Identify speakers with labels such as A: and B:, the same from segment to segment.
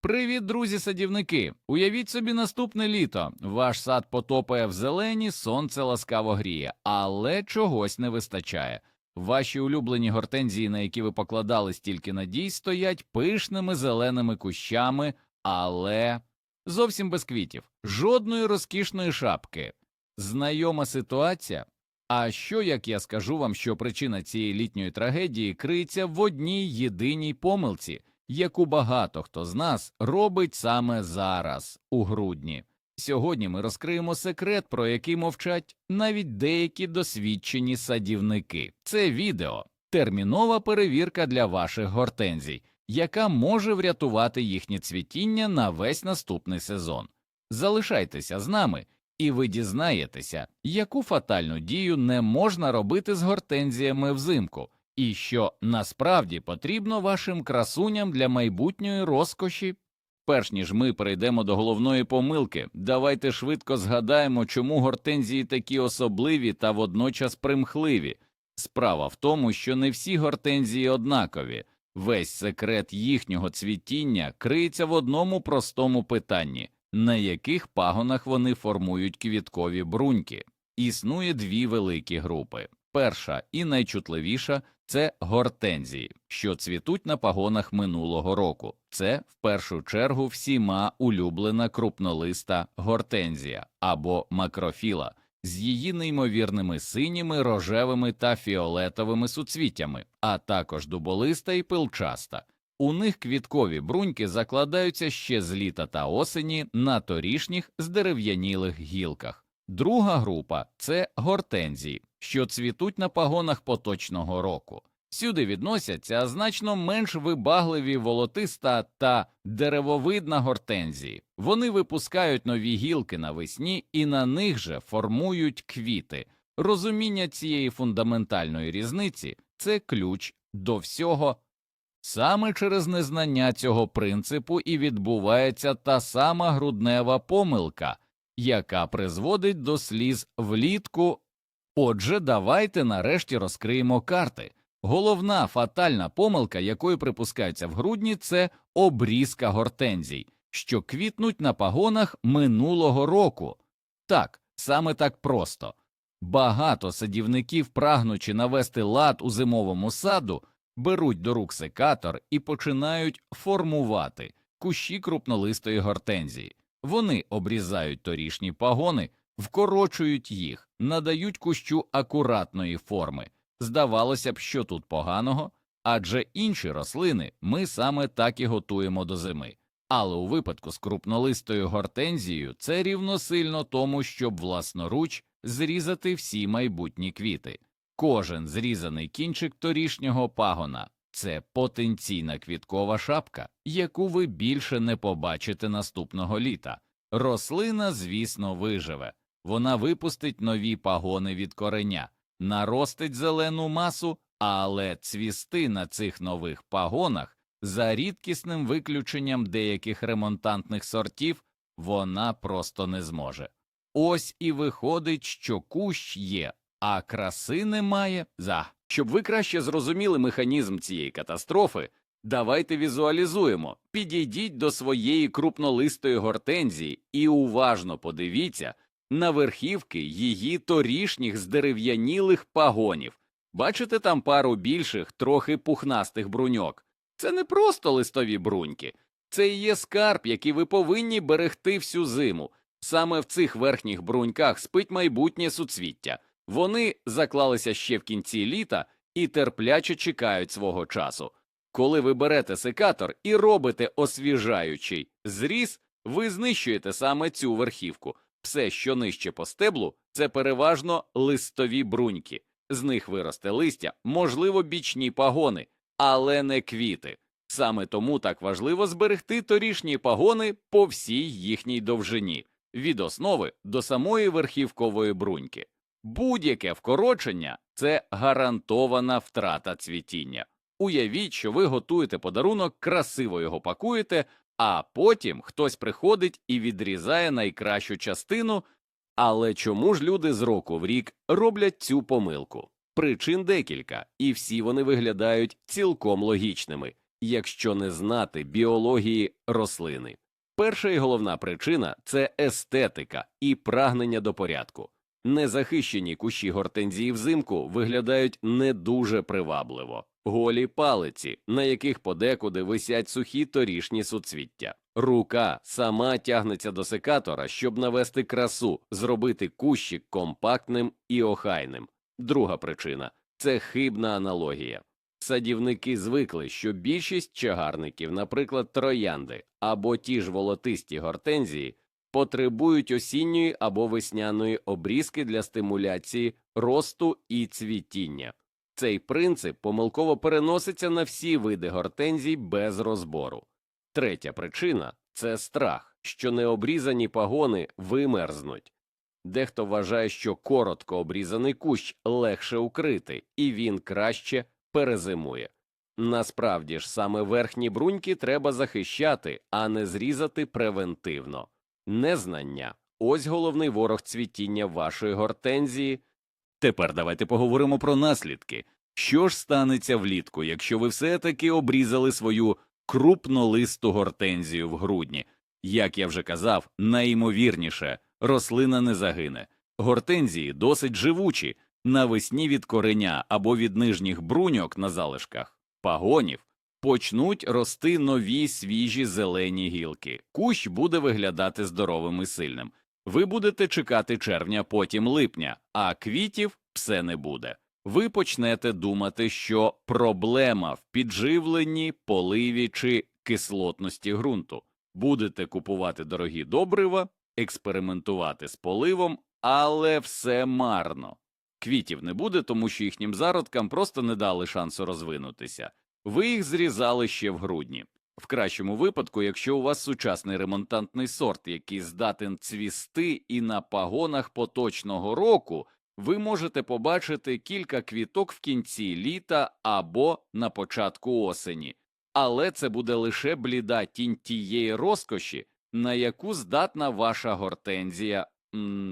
A: Привіт, друзі садівники! Уявіть собі наступне літо. Ваш сад потопає в зелені, сонце ласкаво гріє, але чогось не вистачає. Ваші улюблені гортензії, на які ви покладали стільки надій, стоять пишними зеленими кущами, але зовсім без квітів, жодної розкішної шапки. Знайома ситуація. А що як я скажу вам, що причина цієї літньої трагедії криється в одній єдиній помилці, яку багато хто з нас робить саме зараз, у грудні. Сьогодні ми розкриємо секрет, про який мовчать навіть деякі досвідчені садівники. Це відео термінова перевірка для ваших гортензій, яка може врятувати їхнє цвітіння на весь наступний сезон. Залишайтеся з нами, і ви дізнаєтеся, яку фатальну дію не можна робити з гортензіями взимку, і що насправді потрібно вашим красуням для майбутньої розкоші. Перш ніж ми перейдемо до головної помилки, давайте швидко згадаємо, чому гортензії такі особливі та водночас примхливі. Справа в тому, що не всі гортензії однакові. Весь секрет їхнього цвітіння криється в одному простому питанні на яких пагонах вони формують квіткові бруньки. Існує дві великі групи. Перша і найчутливіша це гортензії, що цвітуть на пагонах минулого року. Це в першу чергу всіма улюблена крупнолиста гортензія або макрофіла з її неймовірними синіми, рожевими та фіолетовими суцвіттями, а також дуболиста і пилчаста. У них квіткові бруньки закладаються ще з літа та осені на торішніх здерев'янілих гілках. Друга група це гортензії, що цвітуть на пагонах поточного року. Сюди відносяться значно менш вибагливі волотиста та деревовидна гортензії. Вони випускають нові гілки навесні і на них же формують квіти. Розуміння цієї фундаментальної різниці це ключ до всього. Саме через незнання цього принципу і відбувається та сама груднева помилка, яка призводить до сліз влітку. Отже, давайте нарешті розкриємо карти. Головна фатальна помилка, якою припускаються в грудні, це обрізка гортензій, що квітнуть на пагонах минулого року. Так, саме так просто. Багато садівників, прагнучи навести лад у зимовому саду, беруть до рук секатор і починають формувати кущі крупнолистої гортензії. Вони обрізають торішні пагони, вкорочують їх, надають кущу акуратної форми. Здавалося б, що тут поганого, адже інші рослини ми саме так і готуємо до зими. Але у випадку з крупнолистою гортензією це рівносильно тому, щоб власноруч зрізати всі майбутні квіти. Кожен зрізаний кінчик торішнього пагона це потенційна квіткова шапка, яку ви більше не побачите наступного літа. Рослина, звісно, виживе, вона випустить нові пагони від кореня, наростить зелену масу, але цвісти на цих нових пагонах, за рідкісним виключенням деяких ремонтантних сортів, вона просто не зможе. Ось і виходить, що кущ є, а краси немає. За щоб ви краще зрозуміли механізм цієї катастрофи, давайте візуалізуємо. Підійдіть до своєї крупнолистої гортензії і уважно подивіться на верхівки її торішніх здерев'янілих пагонів. Бачите там пару більших, трохи пухнастих бруньок. Це не просто листові бруньки, це і є скарб, який ви повинні берегти всю зиму. Саме в цих верхніх бруньках спить майбутнє суцвіття. Вони заклалися ще в кінці літа і терпляче чекають свого часу. Коли ви берете секатор і робите освіжаючий зріз, ви знищуєте саме цю верхівку. Все, що нижче по стеблу, це переважно листові бруньки. З них виросте листя, можливо, бічні пагони, але не квіти. Саме тому так важливо зберегти торішні пагони по всій їхній довжині, від основи до самої верхівкової бруньки. Будь-яке вкорочення це гарантована втрата цвітіння. Уявіть, що ви готуєте подарунок, красиво його пакуєте, а потім хтось приходить і відрізає найкращу частину. Але чому ж люди з року в рік роблять цю помилку? Причин декілька, і всі вони виглядають цілком логічними.
B: якщо не знати біології рослини. Перша і головна причина це естетика і прагнення до порядку. Незахищені кущі гортензії взимку виглядають не дуже привабливо. Голі палиці, на яких подекуди висять сухі торішні суцвіття. Рука сама тягнеться до секатора, щоб навести красу, зробити кущик компактним і охайним. Друга причина це хибна аналогія. Садівники звикли, що більшість чагарників, наприклад, троянди або ті ж волотисті гортензії, потребують осінньої або весняної обрізки для стимуляції росту і цвітіння. Цей принцип помилково переноситься на всі види гортензій без розбору. Третя причина це страх, що необрізані пагони вимерзнуть. Дехто вважає, що коротко обрізаний кущ легше укрити, і він краще перезимує. Насправді ж саме верхні бруньки треба захищати, а не зрізати превентивно. Незнання ось головний ворог цвітіння вашої гортензії.
A: Тепер давайте поговоримо про наслідки. Що ж станеться влітку, якщо ви все-таки обрізали свою крупнолисту гортензію в грудні? Як я вже казав, найімовірніше, рослина не загине. Гортензії досить живучі, навесні від кореня або від нижніх бруньок на залишках, пагонів, почнуть рости нові свіжі зелені гілки. Кущ буде виглядати здоровим і сильним. Ви будете чекати червня, потім липня, а квітів все не буде. Ви почнете думати, що проблема в підживленні, поливі чи кислотності ґрунту. Будете купувати дорогі добрива, експериментувати з поливом, але все марно. Квітів не буде, тому що їхнім зародкам просто не дали шансу розвинутися. Ви їх зрізали ще в грудні. В кращому випадку, якщо у вас сучасний ремонтантний сорт, який здатен цвісти і на пагонах поточного року, ви можете побачити кілька квіток в кінці літа або на початку осені, але це буде лише бліда тінь тієї розкоші, на яку здатна ваша гортензія.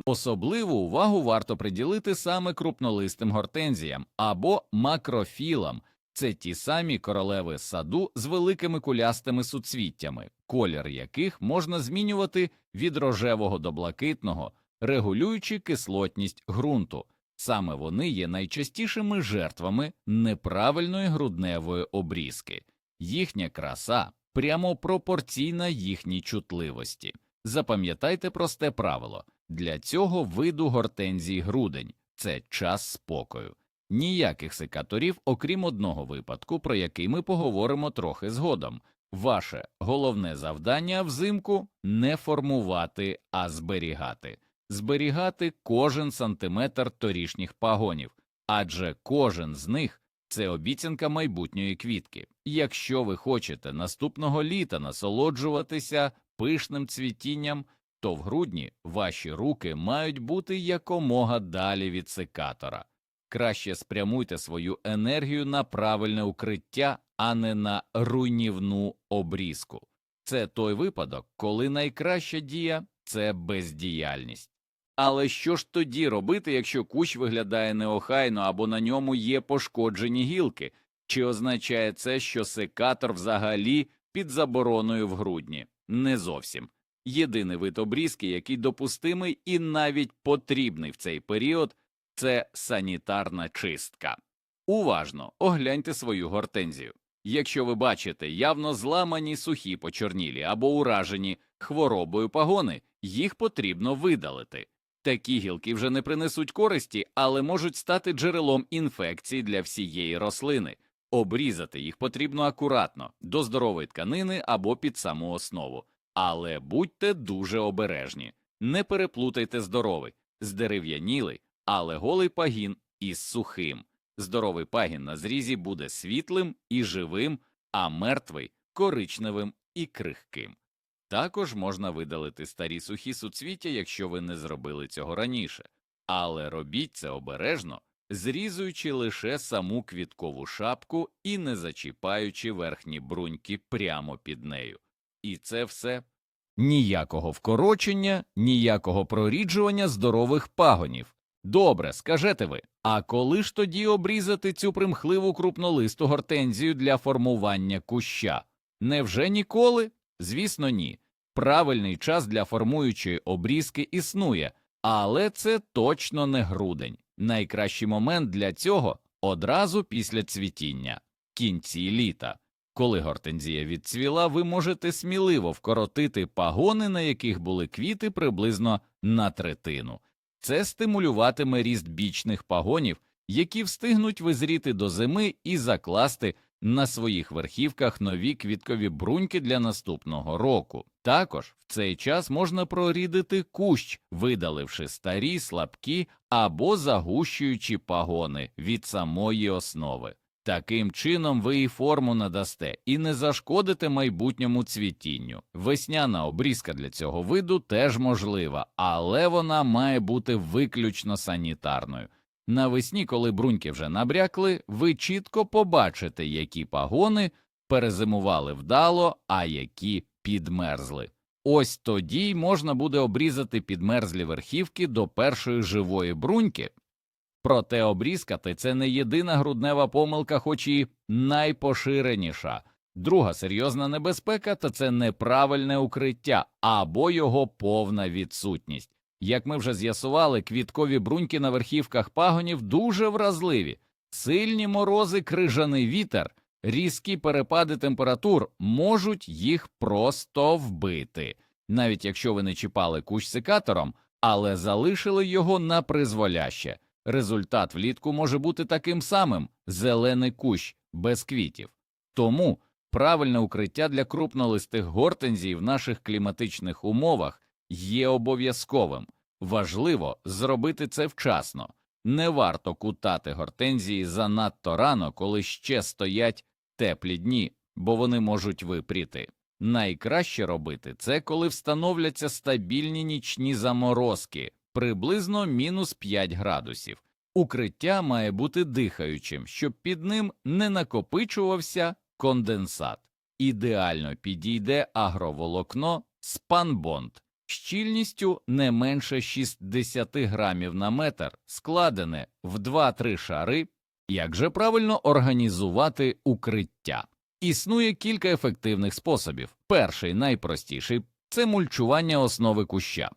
A: Особливу увагу варто приділити саме крупнолистим гортензіям або макрофілам. Це ті самі королеви саду з великими кулястими суцвіттями, колір яких можна змінювати від рожевого до блакитного, регулюючи кислотність ґрунту. Саме вони є найчастішими жертвами неправильної грудневої обрізки. Їхня краса прямо пропорційна їхній чутливості. Запам'ятайте просте правило для цього виду гортензій грудень це час спокою. Ніяких секаторів, окрім одного випадку, про який ми поговоримо трохи згодом. Ваше головне завдання взимку не формувати, а зберігати, зберігати кожен сантиметр торішніх пагонів, адже кожен з них це обіцянка майбутньої квітки. Якщо ви хочете наступного літа насолоджуватися пишним цвітінням, то в грудні ваші руки мають бути якомога далі від секатора. Краще спрямуйте свою енергію на правильне укриття, а не на руйнівну обрізку. Це той випадок, коли найкраща дія це бездіяльність. Але що ж тоді робити, якщо кущ виглядає неохайно або на ньому є пошкоджені гілки? Чи означає це, що секатор взагалі під забороною в грудні? Не зовсім. Єдиний вид обрізки, який допустимий і навіть потрібний в цей період, це санітарна чистка. Уважно огляньте свою гортензію. Якщо ви бачите явно зламані сухі почорнілі або уражені хворобою пагони, їх потрібно видалити. Такі гілки вже не принесуть користі, але можуть стати джерелом інфекцій для всієї рослини. Обрізати їх потрібно акуратно, до здорової тканини або під саму основу. Але будьте дуже обережні, не переплутайте здоровий, здерев'янілий, але голий пагін із сухим. Здоровий пагін на зрізі буде світлим і живим, а мертвий коричневим і крихким. Також можна видалити старі сухі суцвіття, якщо ви не зробили цього раніше, але робіть це обережно, зрізуючи лише саму квіткову шапку і не зачіпаючи верхні бруньки прямо під нею. І це все ніякого вкорочення, ніякого проріджування здорових пагонів. Добре, скажете ви, А коли ж тоді обрізати цю примхливу крупнолисту гортензію для формування куща? Невже ніколи? Звісно, ні. Правильний час для формуючої обрізки існує, але це точно не грудень. Найкращий момент для цього одразу після цвітіння, кінці літа. Коли гортензія відцвіла, ви можете сміливо вкоротити пагони, на яких були квіти приблизно на третину. Це стимулюватиме ріст бічних пагонів, які встигнуть визріти до зими і закласти на своїх верхівках нові квіткові бруньки для наступного року. Також в цей час можна прорідити кущ, видаливши старі, слабкі або загущуючі пагони від самої основи. Таким чином ви і форму надасте і не зашкодите майбутньому цвітінню. Весняна обрізка для цього виду теж можлива, але вона має бути виключно санітарною. Навесні, коли бруньки вже набрякли, ви чітко побачите, які пагони перезимували вдало, а які підмерзли. Ось тоді можна буде обрізати підмерзлі верхівки до першої живої бруньки. Проте обрізкати це не єдина груднева помилка, хоч і найпоширеніша. Друга серйозна небезпека та це неправильне укриття або його повна відсутність. Як ми вже з'ясували, квіткові бруньки на верхівках пагонів дуже вразливі, сильні морози, крижаний вітер, різкі перепади температур можуть їх просто вбити, навіть якщо ви не чіпали кущ секатором, але залишили його на призволяще. Результат влітку може бути таким самим зелений кущ без квітів. Тому правильне укриття для крупнолистих гортензій в наших кліматичних умовах є обов'язковим. Важливо зробити це вчасно. Не варто кутати гортензії занадто рано, коли ще стоять теплі дні, бо вони можуть випріти. Найкраще робити це, коли встановляться стабільні нічні заморозки, приблизно мінус 5 градусів. Укриття має бути дихаючим, щоб під ним не накопичувався конденсат. Ідеально підійде агроволокно спанбонд щільністю не менше 60 грамів на метр, складене в 2-3 шари. Як же правильно організувати укриття? Існує кілька ефективних способів. Перший, найпростіший це мульчування основи куща.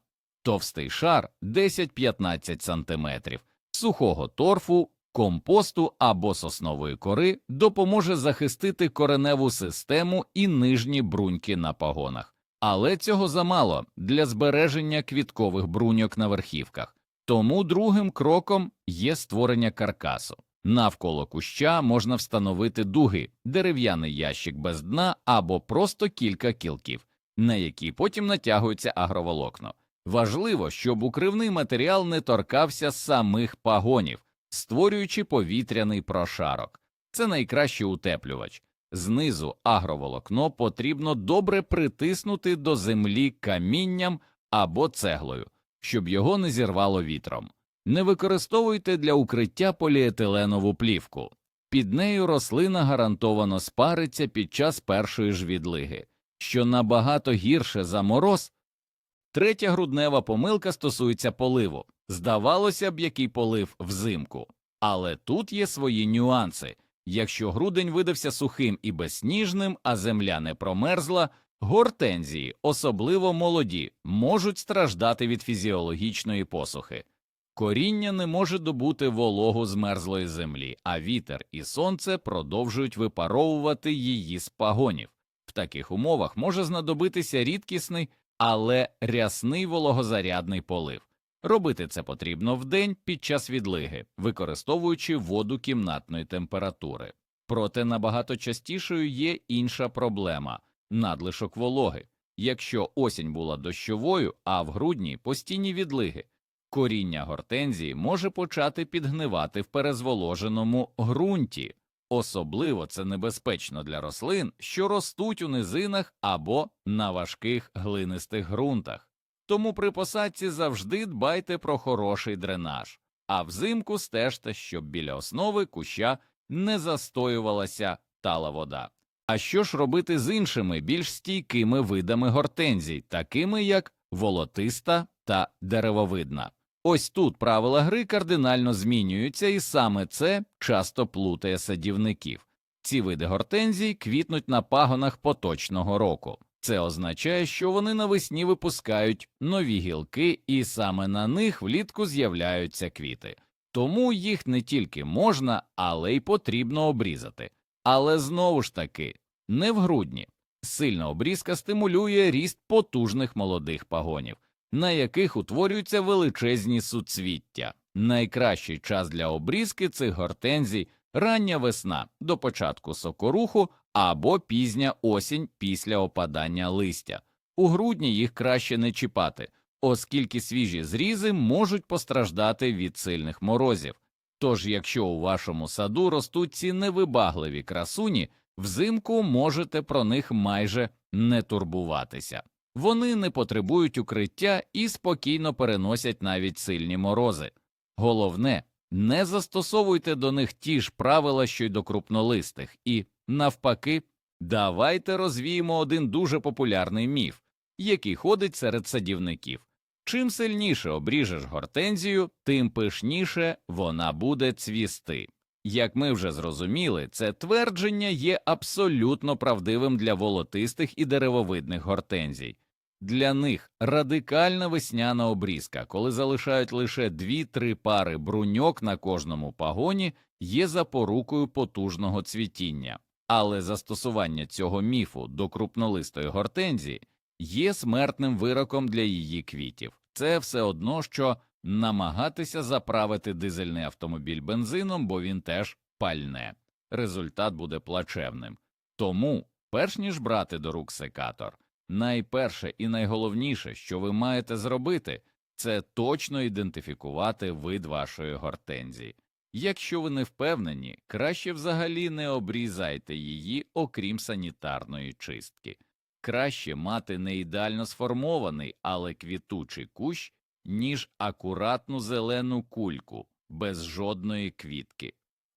A: Товстий шар 10-15 см, сухого торфу, компосту або соснової кори допоможе захистити кореневу систему і нижні бруньки на пагонах. Але цього замало для збереження квіткових бруньок на верхівках. Тому другим кроком є створення каркасу. Навколо куща можна встановити дуги, дерев'яний ящик без дна або просто кілька кілків, на які потім натягується агроволокно. Важливо, щоб укривний матеріал не торкався самих пагонів, створюючи повітряний прошарок. Це найкращий утеплювач. Знизу агроволокно потрібно добре притиснути до землі камінням або цеглою, щоб його не зірвало вітром. Не використовуйте для укриття поліетиленову плівку. Під нею рослина гарантовано спариться під час першої ж відлиги, що набагато гірше за мороз. Третя груднева помилка стосується поливу. Здавалося б, який полив взимку. Але тут є свої нюанси. Якщо грудень видався сухим і безсніжним, а земля не промерзла, гортензії, особливо молоді, можуть страждати від фізіологічної посухи. Коріння не може добути вологу з мерзлої землі, а вітер і сонце продовжують випаровувати її з пагонів. В таких умовах може знадобитися рідкісний, але рясний вологозарядний полив. Робити це потрібно вдень під час відлиги, використовуючи воду кімнатної температури. Проте набагато частішою є інша проблема надлишок вологи. Якщо осінь була дощовою, а в грудні постійні відлиги, коріння гортензії може почати підгнивати в перезволоженому ґрунті. Особливо це небезпечно для рослин, що ростуть у низинах або на важких глинистих ґрунтах. Тому при посадці завжди дбайте про хороший дренаж, а взимку стежте, щоб біля основи куща не застоювалася тала вода. А що ж робити з іншими більш стійкими видами гортензій, такими як волотиста та деревовидна? Ось тут правила гри кардинально змінюються, і саме це часто плутає садівників. Ці види гортензій квітнуть на пагонах поточного року. Це означає, що вони навесні випускають нові гілки, і саме на них влітку з'являються квіти. Тому їх не тільки можна, але й потрібно обрізати. Але знову ж таки, не в грудні. Сильна обрізка стимулює ріст потужних молодих пагонів, на яких утворюються величезні суцвіття. Найкращий час для обрізки цих гортензій рання весна до початку сокоруху або пізня осінь після опадання листя. У грудні їх краще не чіпати, оскільки свіжі зрізи можуть постраждати від сильних морозів. Тож, якщо у вашому саду ростуть ці невибагливі красуні, взимку можете про них майже не турбуватися. Вони не потребують укриття і спокійно переносять навіть сильні морози. Головне, не застосовуйте до них ті ж правила, що й до крупнолистих, і, навпаки, давайте розвіємо один дуже популярний міф, який ходить серед садівників. Чим сильніше обріжеш гортензію, тим пишніше вона буде цвісти. Як ми вже зрозуміли, це твердження є абсолютно правдивим для волотистих і деревовидних гортензій. Для них радикальна весняна обрізка, коли залишають лише 2-3 пари бруньок на кожному пагоні, є запорукою потужного цвітіння. Але застосування цього міфу до крупнолистої гортензії є смертним вироком для її квітів. Це все одно, що намагатися заправити дизельний автомобіль бензином, бо він теж пальне. Результат буде плачевним. Тому, перш ніж брати до рук секатор, найперше і найголовніше, що ви маєте зробити, це точно ідентифікувати вид вашої гортензії. Якщо ви не впевнені, краще взагалі не обрізайте її, окрім санітарної чистки. Краще мати не ідеально сформований, але квітучий кущ, ніж акуратну зелену кульку без жодної квітки.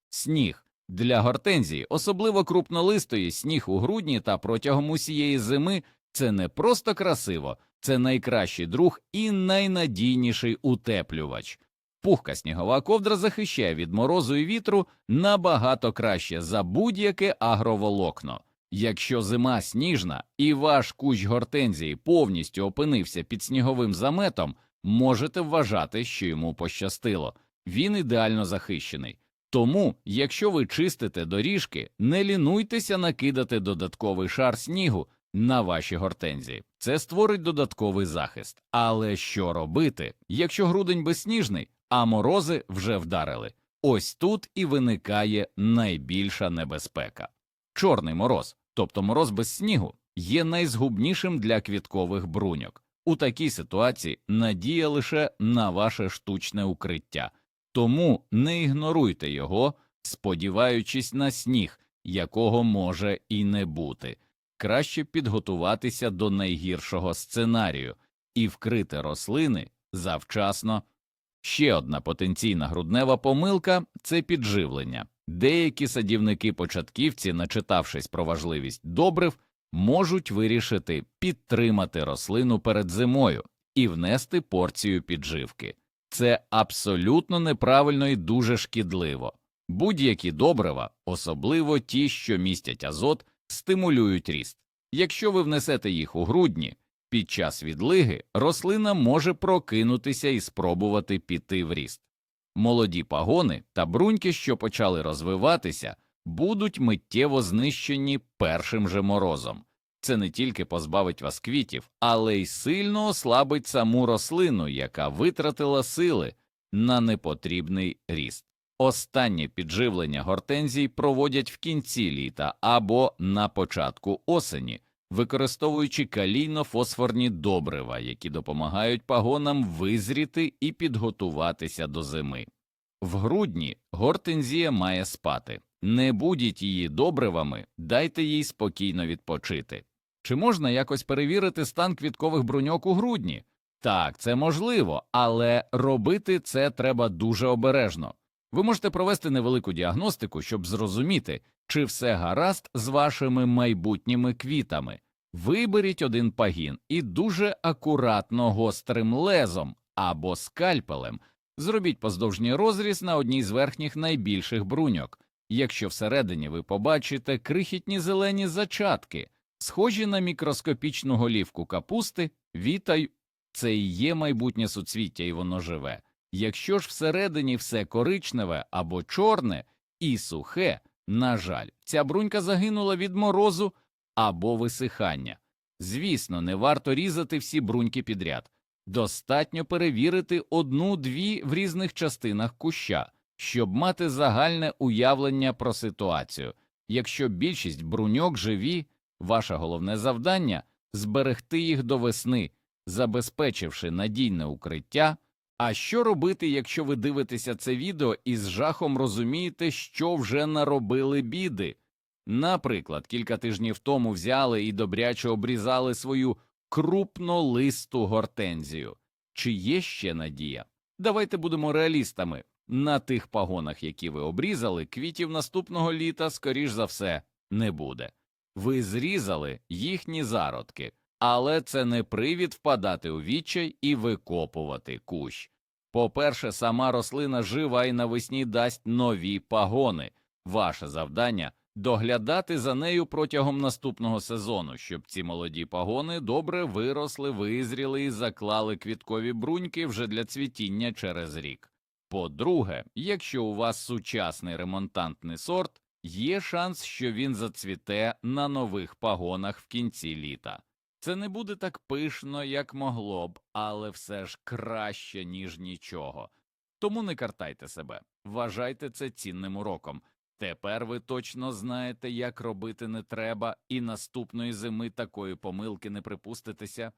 A: Сніг для гортензії, особливо крупнолистої, сніг у грудні та протягом усієї зими це не просто красиво, це найкращий друг і найнадійніший утеплювач. Пухка снігова ковдра захищає від морозу і вітру набагато краще за будь-яке агроволокно. Якщо зима сніжна і ваш кущ гортензії повністю опинився під сніговим заметом, можете вважати, що йому пощастило. Він ідеально захищений. Тому, якщо ви чистите доріжки, не лінуйтеся накидати додатковий шар снігу на ваші гортензії. Це створить додатковий захист. Але що робити, якщо грудень безсніжний, а морози вже вдарили? Ось тут і виникає найбільша небезпека. Чорний мороз, тобто мороз без снігу, є найзгубнішим для квіткових бруньок. У такій ситуації надія лише на ваше штучне укриття, тому не ігноруйте його, сподіваючись на сніг, якого може і не бути. Краще підготуватися до найгіршого сценарію і вкрити рослини завчасно. Ще одна потенційна груднева помилка це підживлення. Деякі садівники-початківці, начитавшись про важливість добрив, можуть вирішити підтримати рослину перед зимою і внести порцію підживки. Це абсолютно неправильно і дуже шкідливо. Будь-які добрива, особливо ті, що містять азот, стимулюють ріст. Якщо ви внесете їх у грудні, під час відлиги рослина може прокинутися і спробувати піти в ріст. Молоді пагони та бруньки, що почали розвиватися, будуть миттєво знищені першим же морозом. Це не тільки позбавить вас квітів, але й сильно ослабить саму рослину, яка витратила сили на непотрібний ріст. Останнє підживлення гортензій проводять в кінці літа або на початку осені, використовуючи калійно-фосфорні добрива, які допомагають пагонам визріти і підготуватися до зими. В грудні гортензія має спати. Не будіть її добривами, дайте їй спокійно відпочити. Чи можна якось перевірити стан квіткових бруньок у грудні? Так, це можливо, але робити це треба дуже обережно. Ви можете провести невелику діагностику, щоб зрозуміти, чи все гаразд з вашими майбутніми квітами. Виберіть один пагін і дуже акуратно гострим лезом або скальпелем Зробіть поздовжній розріз на одній з верхніх найбільших бруньок. Якщо всередині ви побачите крихітні зелені зачатки, схожі на мікроскопічну голівку капусти, вітаю, це і є майбутнє суцвіття, і воно живе. Якщо ж всередині все коричневе або чорне і сухе, на жаль, ця брунька загинула від морозу або висихання. Звісно, не варто різати всі бруньки підряд. Достатньо перевірити одну-дві в різних частинах куща, щоб мати загальне уявлення про ситуацію. Якщо більшість бруньок живі, ваше головне завдання зберегти їх до весни, забезпечивши надійне укриття. А що робити, якщо ви дивитеся це відео і з жахом розумієте, що вже наробили біди? Наприклад, кілька тижнів тому взяли і добряче обрізали свою крупнолисту гортензію. Чи є ще надія? Давайте будемо реалістами. На тих пагонах, які ви обрізали, квітів наступного літа, скоріш за все, не буде. Ви зрізали їхні зародки, але це не привід впадати у відчай і викопувати кущ. По-перше, сама рослина жива і навесні дасть нові пагони. Ваше завдання доглядати за нею протягом наступного сезону, щоб ці молоді пагони добре виросли, визріли і заклали квіткові бруньки вже для цвітіння через рік. По-друге, якщо у вас сучасний ремонтантний сорт, є шанс, що він зацвіте на нових пагонах в кінці літа. Це не буде так пишно, як могло б, але все ж краще, ніж нічого. Тому не картайте себе, вважайте це цінним уроком. Тепер ви точно знаєте, як робити не треба, і наступної зими такої помилки не припуститеся.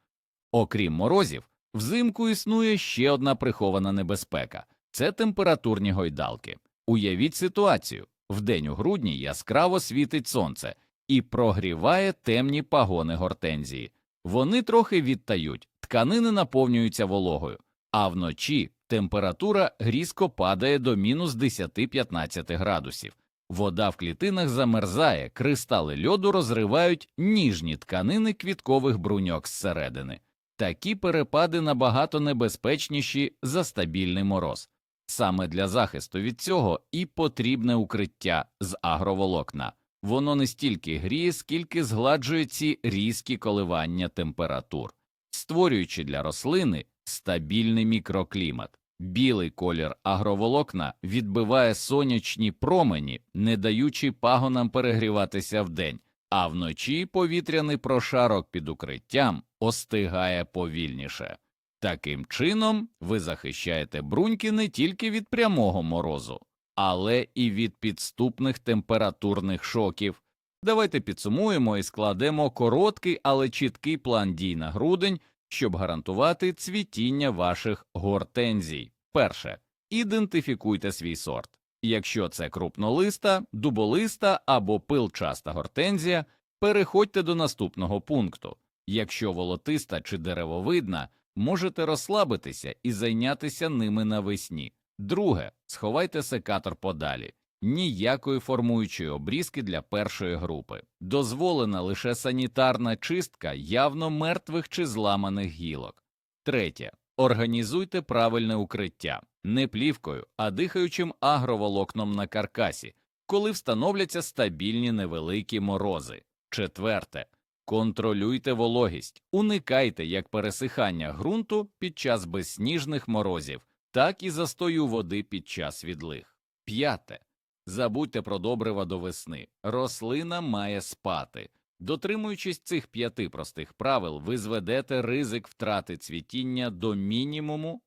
A: Окрім морозів, взимку існує ще одна прихована небезпека це температурні гойдалки. Уявіть ситуацію вдень у грудні яскраво світить сонце і прогріває темні пагони гортензії. Вони трохи відтають, тканини наповнюються вологою, а вночі температура різко падає до мінус 10-15 градусів. Вода в клітинах замерзає, кристали льоду розривають ніжні тканини квіткових бруньок зсередини. Такі перепади набагато небезпечніші за стабільний мороз. Саме для захисту від цього і потрібне укриття з агроволокна. Воно не стільки гріє, скільки згладжує ці різкі коливання температур, створюючи для рослини стабільний мікроклімат. Білий колір агроволокна відбиває сонячні промені, не даючи пагонам перегріватися вдень, а вночі повітряний прошарок під укриттям остигає повільніше. Таким чином, ви захищаєте бруньки не тільки від прямого морозу, але і від підступних температурних шоків. Давайте підсумуємо і складемо короткий, але чіткий план дій на грудень, щоб гарантувати цвітіння ваших гортензій. Перше. Ідентифікуйте свій сорт. Якщо це крупнолиста, дуболиста або пилчаста гортензія, переходьте до наступного пункту. Якщо волотиста чи деревовидна, можете розслабитися і зайнятися ними навесні. Друге, сховайте секатор подалі. Ніякої формуючої обрізки для першої групи. Дозволена лише санітарна чистка явно мертвих чи зламаних гілок. Третє. Організуйте правильне укриття не плівкою, а дихаючим агроволокном на каркасі, коли встановляться стабільні невеликі морози. Четверте. Контролюйте вологість, уникайте як пересихання ґрунту під час безсніжних морозів, так і застою води під час відлиг. П'яте. Забудьте про добрива до весни. Рослина має спати. Дотримуючись цих п'яти простих правил, ви зведете ризик втрати цвітіння до мінімуму.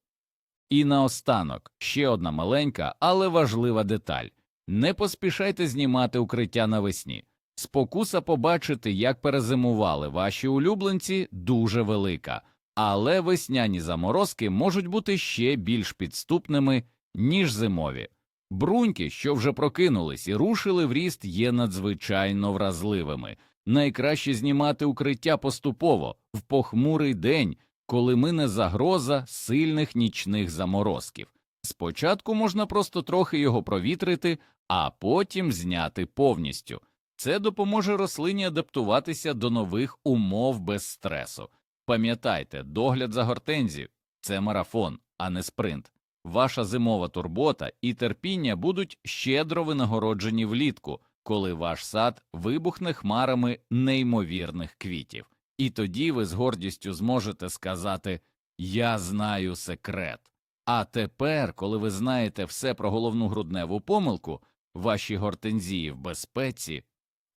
A: І наостанок ще одна маленька, але важлива деталь не поспішайте знімати укриття навесні. Спокуса побачити, як перезимували ваші улюбленці, дуже велика, але весняні заморозки можуть бути ще більш підступними, ніж зимові. Бруньки, що вже прокинулись і рушили в ріст, є надзвичайно вразливими. Найкраще знімати укриття поступово в похмурий день, коли мине загроза сильних нічних заморозків. Спочатку можна просто трохи його провітрити, а потім зняти повністю. Це допоможе рослині адаптуватися до нових умов без стресу. Пам'ятайте, догляд за гортензію – це марафон, а не спринт. Ваша зимова турбота і терпіння будуть щедро винагороджені влітку, коли ваш сад вибухне хмарами неймовірних квітів. І тоді ви з гордістю зможете сказати Я знаю секрет. А тепер, коли ви знаєте все про головну грудневу помилку, ваші гортензії в безпеці.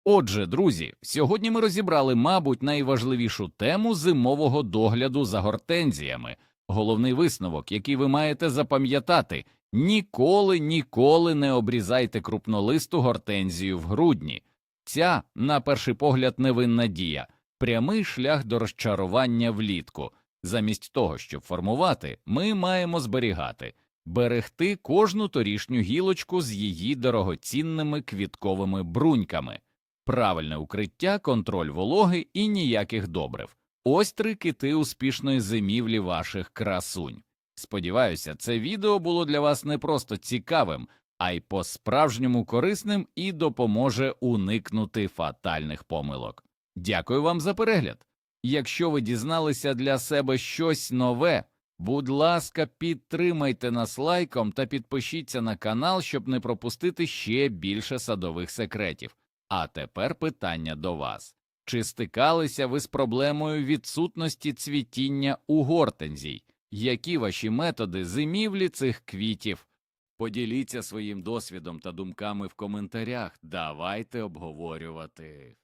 A: Отже, друзі, сьогодні ми розібрали, мабуть, найважливішу тему зимового догляду за гортензіями. Головний висновок, який ви маєте запам'ятати ніколи, ніколи не обрізайте крупнолисту гортензію в грудні. Ця, на перший погляд, невинна дія, прямий шлях до розчарування влітку. Замість того, щоб формувати, ми маємо зберігати, берегти кожну торішню гілочку з її дорогоцінними квітковими бруньками, правильне укриття, контроль вологи і ніяких добрив. Ось три кити успішної зимівлі ваших красунь. Сподіваюся, це відео було для вас не просто цікавим, а й по-справжньому корисним і допоможе уникнути фатальних помилок. Дякую вам за перегляд. Якщо ви дізналися для себе щось нове, будь ласка, підтримайте нас лайком та підпишіться на канал, щоб не пропустити ще більше садових секретів. А тепер питання до вас. Чи стикалися ви з проблемою відсутності цвітіння у гортензій? Які ваші методи зимівлі цих квітів? Поділіться своїм досвідом та думками в коментарях. Давайте обговорювати.